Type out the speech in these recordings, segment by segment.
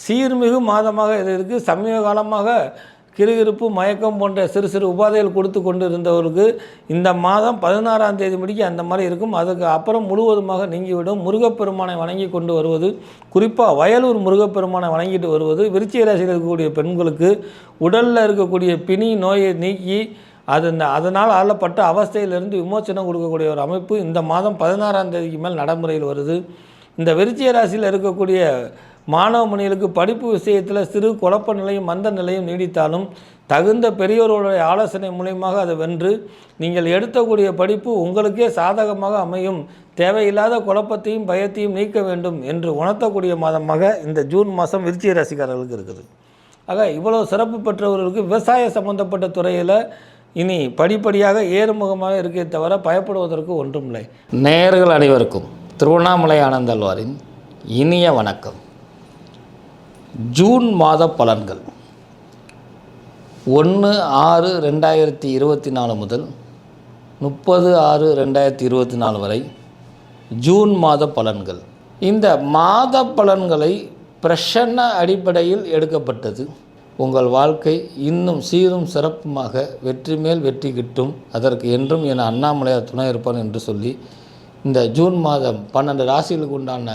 சீர்மிகு மாதமாக இது இருக்குது சமீப காலமாக கிறுகிறுப்பு மயக்கம் போன்ற சிறு சிறு உபாதைகள் கொடுத்து கொண்டு இருந்தவருக்கு இந்த மாதம் பதினாறாம் தேதி முடிக்க அந்த மாதிரி இருக்கும். அதுக்கு அப்புறம் முழுவதுமாக நீங்கிவிடும். முருகப்பெருமானை வணங்கி கொண்டு வருவது குறிப்பாக வயலூர் முருகப்பெருமானை வணங்கிட்டு வருவது விருச்சிக ராசியில் இருக்கக்கூடிய பெண்களுக்கு உடலில் இருக்கக்கூடிய பிணி நோயை நீக்கி அது அதனால் ஆளப்பட்ட அவஸ்தையிலிருந்து விமோசனம் கொடுக்கக்கூடிய ஒரு அமைப்பு இந்த மாதம் பதினாறாம் தேதிக்கு மேல் நடைமுறையில் வருது. இந்த விருச்சிக ராசியில் இருக்கக்கூடிய மாணவ மணிகளுக்கு படிப்பு விஷயத்தில் சிறு குழப்ப நிலையும் மந்த நிலையும் நீடித்தாலும் தகுந்த பெரியோர்களுடைய ஆலோசனை மூலியமாக அதை வென்று நீங்கள் எடுத்தக்கூடிய படிப்பு உங்களுக்கே சாதகமாக அமையும். தேவையில்லாத குழப்பத்தையும் பயத்தையும் நீக்க வேண்டும் என்று உணர்த்தக்கூடிய மாதமாக இந்த ஜூன் மாதம் விருச்சிக ராசிக்காரர்களுக்கு இருக்குது. ஆக இவ்வளோ சிறப்பு பெற்றவர்களுக்கு விவசாய சம்பந்தப்பட்ட துறையில் இனி படிப்படியாக ஏறுமுகமாக இருக்கே தவிர பயப்படுவதற்கு ஒன்றும் இல்லை நேயர்கள் அனைவருக்கும் திருவண்ணாமலை ஆனந்தல்வாரின் இனிய வணக்கம். ஜூன் மாத பலன்கள். ஒன்று ஆறு ரெண்டாயிரத்தி இருபத்தி நாலு முதல் முப்பது ஆறு ரெண்டாயிரத்தி இருபத்தி நாலு வரை ஜூன் மாத பலன்கள். இந்த மாத பலன்களை பிரசன்ன அடிப்படையில் எடுக்கப்பட்டது. உங்கள் வாழ்க்கை இன்னும் சீரும் சிறப்புமாக வெற்றி மேல் வெற்றி கிட்டும். அதற்கு என்றும் என அண்ணாமலையார் துணை இருப்பான் என்று சொல்லி இந்த ஜூன் மாதம் பன்னெண்டு ராசிகளுக்கு உண்டான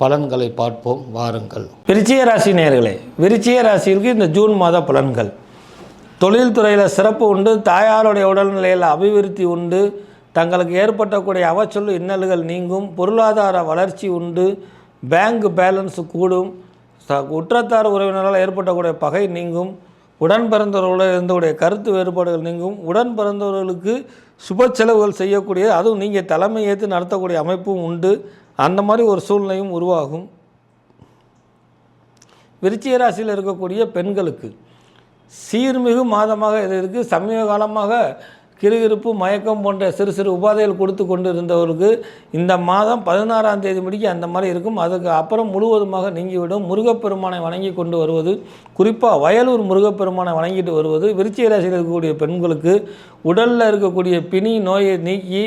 பலன்களை பார்ப்போம் வாருங்கள். விருச்சிக ராசி நேர்களே விருச்சிக ராசியிற்கு இந்த ஜூன் மாத பலன்கள். தொழில்துறையில் சிறப்பு உண்டு தாயாருடைய உடல்நிலையில் அபிவிருத்தி உண்டு தங்களுக்கு ஏற்பட்டக்கூடிய அவச்சொல்லு இன்னல்கள் நீங்கும் பொருளாதார வளர்ச்சி உண்டு பேங்க் பேலன்ஸ் கூடும் ச உற்றத்தார் உறவினரால் ஏற்பட்டக்கூடிய பகை நீங்கும் உடன் பிறந்தவர்களோடு இருந்தவுடைய கருத்து வேறுபாடுகள் நீங்கும் உடன் பிறந்தவர்களுக்கு சுப செலவுகள் செய்யக்கூடிய அதுவும் நீங்கள் தலைமை ஏற்று நடத்தக்கூடிய அமைப்பும் உண்டு. அந்த மாதிரி ஒரு சூழ்நிலையும் உருவாகும். விருச்சிக ராசியில் இருக்கக்கூடிய பெண்களுக்கு சீர்மிகு மாதமாக இது இருக்குது சமீப காலமாக கிருகிருப்பு மயக்கம் போன்ற சிறு சிறு உபாதைகள் கொடுத்து கொண்டு இருந்தவருக்கு இந்த மாதம் பதினாறாம் தேதி முடிக்க அந்த மாதிரி இருக்கும். அதுக்கு அப்புறம் முழுவதுமாக நீங்கிவிடும். முருகப்பெருமானை வணங்கி கொண்டு வருவது குறிப்பாக வயலூர் முருகப்பெருமானை வணங்கிட்டு வருவது விருச்சிக ராசியில் இருக்கக்கூடிய பெண்களுக்கு உடலில் இருக்கக்கூடிய பிணி நோயை நீக்கி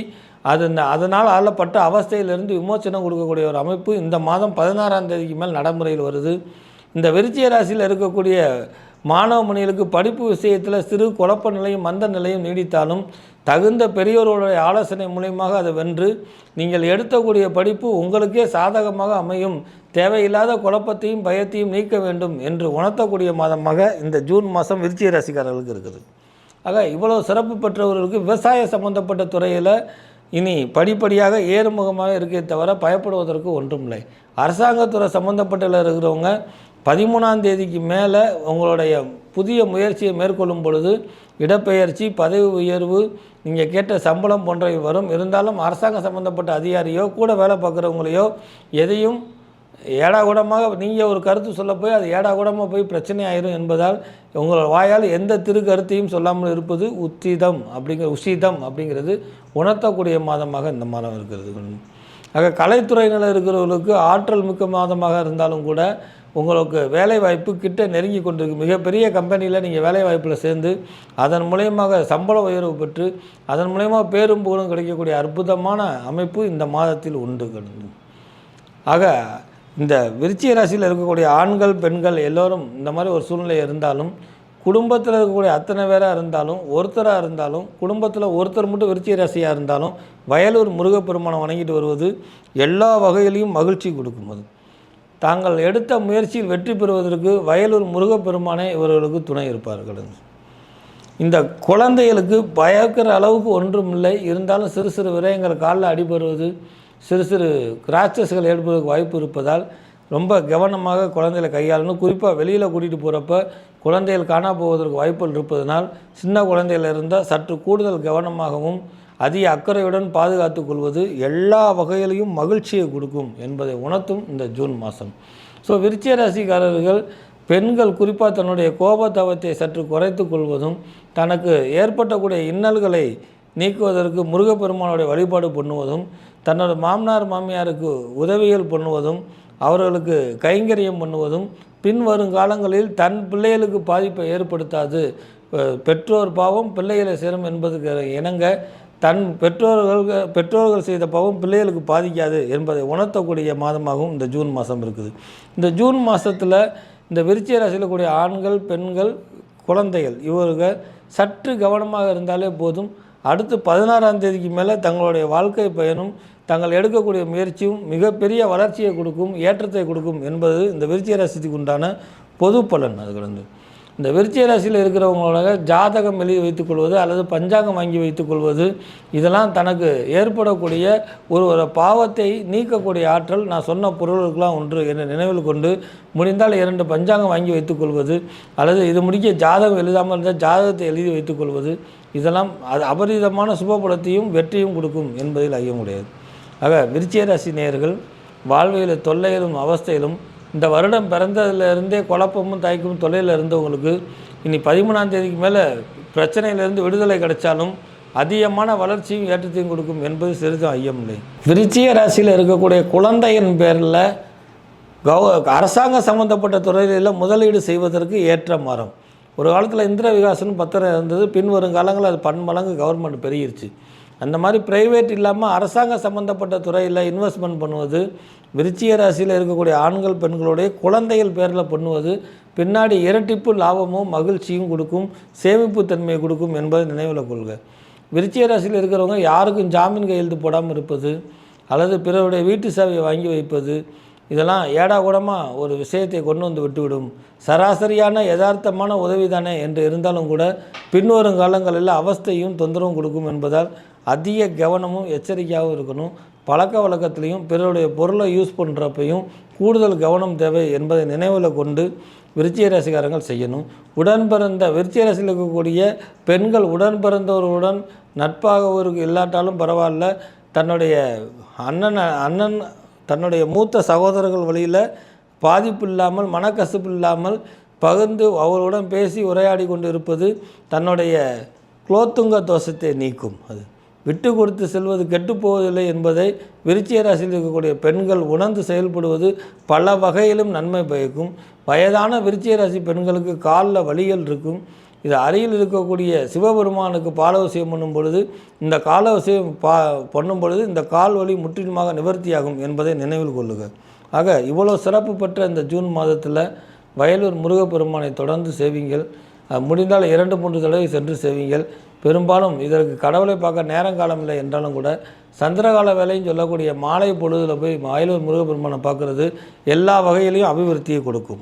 அது அதனால் ஆளப்பட்ட அவஸ்தையிலிருந்து விமோசனம் கொடுக்கக்கூடிய ஒரு அமைப்பு இந்த மாதம் பதினாறாம் தேதிக்கு மேல் நடைமுறையில் வருது. இந்த விருச்சிய ராசியில் இருக்கக்கூடிய மாணவ மணிகளுக்கு படிப்பு விஷயத்தில் சிறு குழப்ப நிலையும் மந்த நிலையும் நீடித்தாலும் தகுந்த பெரியோர்களுடைய ஆலோசனை மூலியமாக அதை வென்று நீங்கள் எடுத்தக்கூடிய படிப்பு உங்களுக்கே சாதகமாக அமையும். தேவையில்லாத குழப்பத்தையும் பயத்தையும் நீக்க வேண்டும் என்று உணர்த்தக்கூடிய மாதமாக இந்த ஜூன் மாதம் விருச்சிய ராசிக்காரர்களுக்கு இருக்குது. ஆக இவ்வளோ சிறப்பு பெற்றவர்களுக்கு விவசாய சம்பந்தப்பட்ட துறையில் இனி படிப்படியாக ஏறுமுகமாக இருக்கே தவிர பயப்படுவதற்கு ஒன்றுமில்லை. அரசாங்கத்துறை சம்மந்தப்பட்டதில் இருக்கிறவங்க பதிமூணாம் தேதிக்கு மேலே உங்களுடைய புதிய முயற்சியை மேற்கொள்ளும் பொழுது இடப்பெயர்ச்சி பதவி உயர்வு நீங்கள் கேட்ட சம்பளம் போன்றவை வரும். இருந்தாலும் அரசாங்க சம்மந்தப்பட்ட அதிகாரியோ கூட வேலை பார்க்குறவங்களையோ எதையும் ஏடாகூடமாக நீங்கள் ஒரு கருத்து சொல்ல போய் அது ஏடாகூடமாக போய் பிரச்சனை ஆயிரும் என்பதால் உங்கள் வாயால் எந்த திரு கருத்தையும் சொல்லாமல் இருப்பது உத்திதம் அப்படிங்கிற உசிதம் அப்படிங்கிறது உணர்த்தக்கூடிய மாதமாக இந்த மாதம் இருக்கிறது. ஆக கலைத்துறையினர் இருக்கிறவர்களுக்கு ஆற்றல் மிக்க மாதமாக இருந்தாலும் கூட உங்களுக்கு வேலை வாய்ப்பு கிட்ட நெருங்கி கொண்டிருக்கு. மிகப்பெரிய கம்பெனியில் நீங்கள் வேலை வாய்ப்பில் சேர்ந்து அதன் மூலயமாக சம்பள உயர்வு பெற்று அதன் மூலயமா பேரும் புகழும் கிடைக்கக்கூடிய அற்புதமான அமைப்பு இந்த மாதத்தில் உண்டு. ஆக இந்த விருச்சிக ராசியில் இருக்கக்கூடிய ஆண்கள் பெண்கள் எல்லோரும் இந்த மாதிரி ஒரு சூழ்நிலை இருந்தாலும் குடும்பத்தில் இருக்கக்கூடிய அத்தனை பேராக இருந்தாலும் ஒருத்தராக இருந்தாலும் குடும்பத்தில் ஒருத்தர் மட்டும் விருச்சிக ராசியாக இருந்தாலும் வயலூர் முருகப்பெருமானை வணங்கிட்டு வருவது எல்லா வகையிலையும் மகிழ்ச்சி கொடுக்கும் அது. தாங்கள் எடுத்த முயற்சியில் வெற்றி பெறுவதற்கு வயலூர் முருகப்பெருமானே இவர்களுக்கு துணை இருப்பார்கள். இந்த குழந்தைகளுக்கு பயக்கிற அளவுக்கு ஒன்றும் இல்லை. இருந்தாலும் சிறு சிறு விரயங்கள் காலில் அடிபடுவது சிறு சிறு கிராச்சஸ்கள் ஏற்படுவதற்கு வாய்ப்பு இருப்பதால் ரொம்ப கவனமாக குழந்தைகளை கையாளணும். குறிப்பாக வெளியில் கூட்டிகிட்டு போகிறப்ப குழந்தைகள் காணா போவதற்கு வாய்ப்புகள் இருப்பதனால் சின்ன குழந்தைகள் இருந்தால் சற்று கூடுதல் கவனமாகவும் அதிக அக்கறையுடன் பாதுகாத்து கொள்வது எல்லா வகையிலையும் மகிழ்ச்சியை கொடுக்கும் என்பதை உணர்த்தும் இந்த ஜூன் மாதம். ஸோ விருச்சிய ராசிக்காரர்கள் பெண்கள் குறிப்பாக தன்னுடைய கோபத்தவத்தை சற்று குறைத்து கொள்வதும் தனக்கு ஏற்பட்டக்கூடிய இன்னல்களை நீக்குவதற்கு முருகப்பெருமானுடைய வழிபாடு பண்ணுவதும் தன்னோட மாமனார் மாமியாருக்கு உதவிகள் பண்ணுவதும் அவர்களுக்கு கைங்கரியம் பண்ணுவதும் பின்வரும் காலங்களில் தன் பிள்ளைகளுக்கு பாதிப்பை ஏற்படுத்தாது. பெற்றோர் பாவம் பிள்ளைகளை சேரும் என்பதுக்கு இணங்க தன் பெற்றோர்கள் பெற்றோர்கள் செய்த பாவம் பிள்ளைகளுக்கு பாதிக்காது என்பதை உணர்த்தக்கூடிய மாதமாகவும் இந்த ஜூன் மாதம் இருக்குது. இந்த ஜூன் மாதத்தில் இந்த விருச்சிய ராசியில் கூடிய ஆண்கள் பெண்கள் குழந்தைகள் இவர்கள் சற்று கவனமாக இருந்தாலே போதும் அடுத்து பதினாறாம் தேதிக்கு மேலே தங்களுடைய வாழ்க்கை பயனும் தாங்கள் எடுக்கக்கூடிய முயற்சியும் மிகப்பெரிய வளர்ச்சியை கொடுக்கும் ஏற்றத்தை கொடுக்கும் என்பது இந்த விருச்சிக ராசிக்கு உண்டான பொது பலன் அதுக்கு வந்து இந்த விருச்சிக ராசியில் இருக்கிறவங்களோட ஜாதகம் எழுதி வைத்துக்கொள்வது அல்லது பஞ்சாங்கம் வாங்கி வைத்துக்கொள்வது இதெல்லாம் தனக்கு ஏற்படக்கூடிய ஒரு ஒரு பாவத்தை நீக்கக்கூடிய ஆற்றல். நான் சொன்ன பொருளுக்கெல்லாம் ஒன்று என்னை நினைவில் கொண்டு முடிந்தால் இரண்டு பஞ்சாங்கம் வாங்கி வைத்துக்கொள்வது அல்லது இது முடிக்க ஜாதகம் எழுதாமல் இருந்தால் ஜாதகத்தை எழுதி வைத்துக்கொள்வது. இதெல்லாம் அது அபரிதமான சுபபலத்தையும் வெற்றியும் கொடுக்கும் என்பதில் ஐயம் கிடையாது ஆக விருச்சிக ராசி நேயர்கள் வாழ்வியல் தொல்லையிலும் அவஸ்தையிலும் இந்த வருடம் பிறந்ததுலேருந்தே குழப்பமும் தயக்கமும் தொல்லையில் இருந்தவங்களுக்கு இனி பதிமூணாம் தேதிக்கு மேலே பிரச்சனையிலேருந்து விடுதலை கிடைச்சாலும் அதிகமான வளர்ச்சியும் ஏற்றத்தையும் கொடுக்கும் என்பது சிறிதும் ஐயமில்லை. விருச்சிய ராசியில் இருக்கக்கூடிய குழந்தையின் பேரில் கௌ அரசாங்க சம்மந்தப்பட்ட துறையில் முதலீடு செய்வதற்கு ஏற்ற மரம். ஒரு காலத்தில் இந்திர விகாசம்னு பத்திரம் இருந்தது பின்வரும் காலங்களில் அது பன்மடங்கு கவர்மெண்ட் பெருகிருச்சு. அந்த மாதிரி ப்ரைவேட் இல்லாமல் அரசாங்க சம்மந்தப்பட்ட துறையில் இன்வெஸ்ட்மெண்ட் பண்ணுவது விருச்சிக ராசியில் இருக்கக்கூடிய ஆண்கள் பெண்களுடைய குழந்தைகள் பேரில் பண்ணுவது பின்னாடி இரட்டிப்பு லாபமும் மகிழ்ச்சியும் கொடுக்கும் சேமிப்பு தன்மையை கொடுக்கும் என்பதை நினைவில் கொள்க. விருச்சிக ராசியில் இருக்கிறவங்க யாருக்கும் ஜாமீன் கையெழுத்து போடாமல் இருப்பது அல்லது பிறருடைய வீட்டு சேவையை வாங்கி வைப்பது இதெல்லாம் ஏடா கூடமாக ஒரு விஷயத்தை கொண்டு வந்து விட்டுவிடும். சராசரியான யதார்த்தமான உதவி தானே என்று இருந்தாலும் கூட பின்வரும் காலங்களில் அவஸ்தையும் தொந்தரவும் கொடுக்கும் என்பதால் அதிக கவனமும் எச்சரிக்கையாகவும் இருக்கணும். பழக்க வழக்கத்திலையும் பிறருடைய பொருளை யூஸ் பண்ணுறப்பையும் கூடுதல் கவனம் தேவை என்பதை நினைவில் கொண்டு விருச்சிய ராசிக்காரங்கள் செய்யணும். உடன் பிறந்த விருச்சிக ராசியில் இருக்கக்கூடிய பெண்கள் உடன் பிறந்தவர்களுடன் நட்பாக ஒரு இல்லாட்டாலும் பரவாயில்ல. தன்னுடைய அண்ணன் அண்ணன் தன்னுடைய மூத்த சகோதரர்கள் வழியில் பாதிப்பு இல்லாமல் மனக்கசப்பு இல்லாமல் பகிர்ந்து அவர்களுடன் பேசி உரையாடி கொண்டு இருப்பது தன்னுடைய குலோத்துங்க தோஷத்தை நீக்கும் அது. விட்டு கொடுத்து செல்வது கெட்டுப்போவதில்லை என்பதை விருச்சிய ராசியில் இருக்கக்கூடிய பெண்கள் உணர்ந்து செயல்படுவது பல வகையிலும் நன்மை பயக்கும். வயதான விருச்சிய ராசி பெண்களுக்கு காலில் வலிகள் இருக்கும். இது அருகில் இருக்கக்கூடிய சிவபெருமானுக்கு பாலவசியம் பண்ணும் பொழுது இந்த காலவசியம் பா பண்ணும் பொழுது இந்த கால் வலி முற்றிலுமாக நிவர்த்தியாகும் என்பதை நினைவில் கொள்ளுங்கள் ஆக இவ்வளோ சிறப்பு பெற்ற இந்த ஜூன் மாதத்தில் வயலூர் முருகப்பெருமானை தொடர்ந்து சேவிங்கள். முடிந்தால் இரண்டு மூன்று தடவை சென்று சேவிங்கள். பெரும்பாலும் இதற்கு கடவுளை பார்க்க நேரங்காலம் இல்லை என்றாலும் கூட சந்திரகால வேலைன்னு சொல்லக்கூடிய மாலை பொழுதில் போய் வயலூர் முருகப்பெருமானை பார்க்குறது எல்லா வகையிலையும் அபிவிருத்தியை கொடுக்கும்.